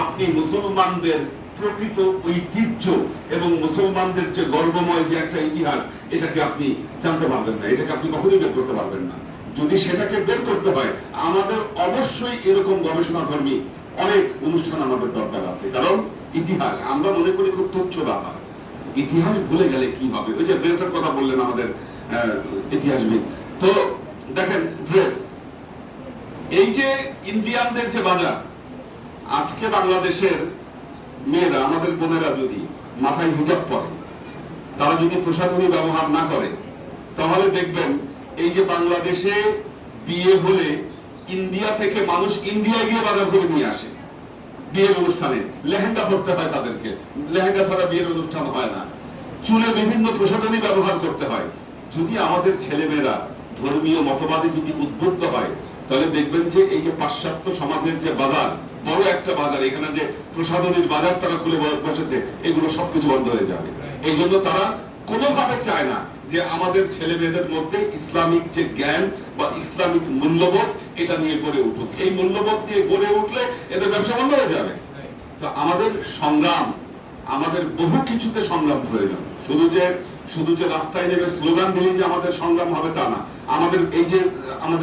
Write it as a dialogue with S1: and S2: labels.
S1: আপনি মুসলমানদের প্রকৃত ঐতিহ্য এবং মুসলমানদের যে গর্বময় যে একটা ইতিহাস, এটাকে আপনি জানতে পারবেন না, এটাকে আপনি কখনোই বের করতে পারবেন না। যদি সেটাকে বের করতে হয়, আমাদের অবশ্যই এরকম গবেষণা ধর্মী অনেক অনুষ্ঠান আমাদের দরকার আছে। কারণ ইতিহাস, আমরা মনে করি খুব তুচ্ছ ব্যাপার। ইতিহাস ভুলে গেলে কি হবে? ওই যে ড্রেসের কথা বললেন আমাদের ইতিহাসবিদ। তো দেখেন ড্রেস এই যে ইন্ডিয়ানদের যে বাজার আজকে বাংলাদেশের মেয়েরা, আমাদের বোনেরা যদি মাথায় হিজাব পরে, তারা যদি প্রসাধনী ব্যবহার না করে, তাহলে দেখবেন এই যে বাংলাদেশে বিয়ে হলে ইন্ডিয়া থেকে মানুষ ইন্ডিয়ায় গিয়ে বাজার করে নিয়ে আসে বিয়ের অনুষ্ঠানে। লেহেঙ্গা পরতে হয় তাদেরকে। লেহেঙ্গা ছাড়া বিয়ের অনুষ্ঠান হয় না। চুলে বিভিন্ন প্রসাধনী ব্যবহার করতে হয়। যদি আমাদের ছেলেমেয়েরা ধর্মীয় মতবাদে যদি উদ্বুদ্ধ হয় তাহলে দেখবেন যে এই যে পাশ্চাত্য সমাজের যে বাজার, বড় একটা বাজার, এখানে যে প্রসাধনীর বাজার তারা খুলে বসেছে, এগুলো সবকিছু বন্ধ হয়ে যাবে। এই জন্য তারা কোনোভাবে চায় না যে আমাদের ছেলে মেয়েদের মধ্যে ইসলামিক যে জ্ঞান বা ইসলামিক মূল্যবোধ, এটা নিয়ে গড়ে উঠুক। এই মূল্যবোধ দিয়ে গড়ে উঠলে এদের ব্যবসা বন্ধ হয়ে যাবে। তো আমাদের সংগ্রাম, আমাদের বহু কিছুতে সংগ্রাম প্রয়োজন। শুধু যে শুধু যে রাস্তায় নেমে স্লোগান দিলেই যে আমাদের সংগ্রাম হবে তা না। আমাদের এই যে আমাদের